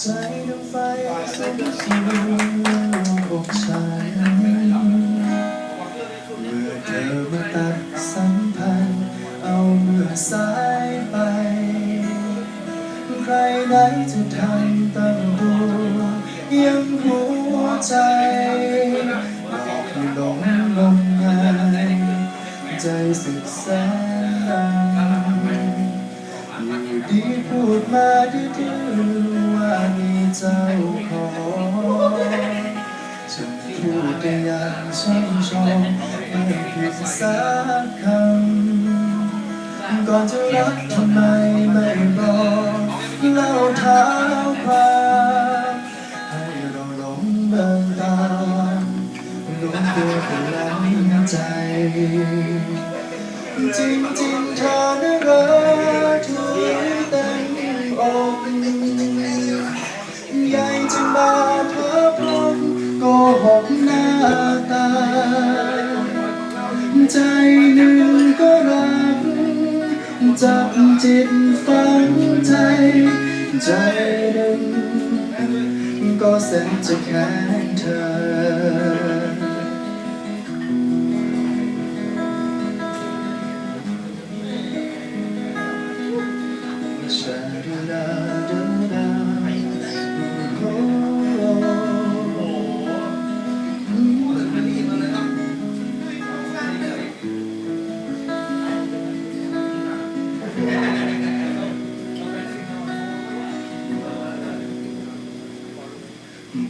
ใจดวงไฟส่องสู่อกฉันเมื่อเธอมาตัดสัมพันธ์เอาเมื่อสายไป ใครไหนจะทำตั้งตัวยังหัวใจหลอกให้หลงงมงายใจสุดแสนดำอยู่ดีพูดมาดื้อ เจ้าของฉันพูดได้อย่างช่ำชองไม่ผิดสักคำก่อนจะรักทำไมไม่บอกเล่าเท้าความให้เราหลงเดินตามหลงตัวเป็นหลังใจจริงจริงๆเธอน่ารักทุก ใจหนึ่งก็รัก จับจิตฝังใจ ใจหนึ่งก็แสนจะแค้นเธอ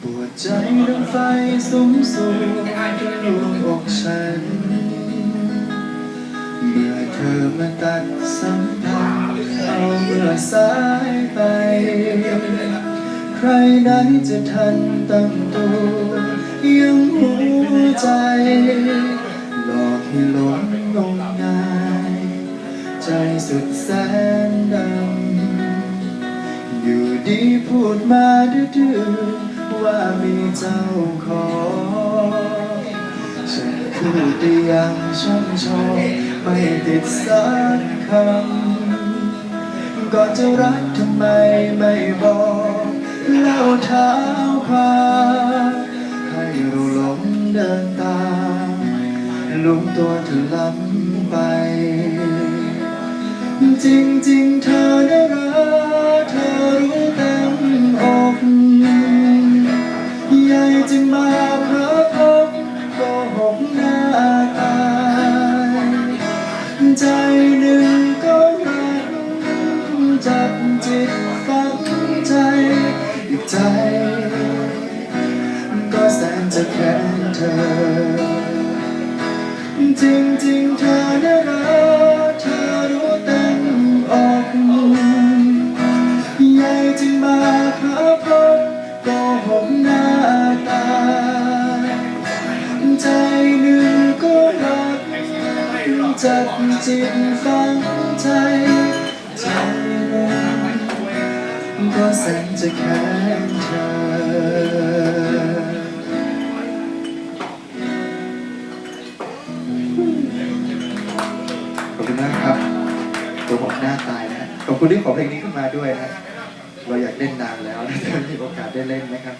ปวดใจดังไฟสูงสูงดวงอกฉัน เมื่อเธอมาตัดสัมพันธ์เอาเมื่อสายไป ใครไหนจะทันตั้งตัวยังหัวใจหลอกให้หลงงมงายใจสุดแสนดำอยู่ดีพูดมาดื้อ ว่ามีเจ้าของฉันพูดได้อย่างช่ำชองไม่ติดสักคำก่อนจะรักทำไมไม่บอกเล่าเท้าความให้เราหลงเดินตามหลงตัวเธอล้ำไป จริงจริงเธอ จับจิตฝังใจอีกใจ ก็แสนจะแค้นเธอ จริงจริงเธอน่ารักเธอรู้เต็มอกใหญ่จึงมาพาพบโกหกหน้าตา ใจหนึ่งก็รักจับจิตฝังใจ ก็แสนจะแค้นเธอขอบคุณมากครับตัวผมหน้าตายนะฮะขอบคุณที่ขอเพลงนี้ขึ้นมาด้วยนะเราอยากเล่นนานแล้วแต่ไม่มีโอกาสได้เล่นนะครับ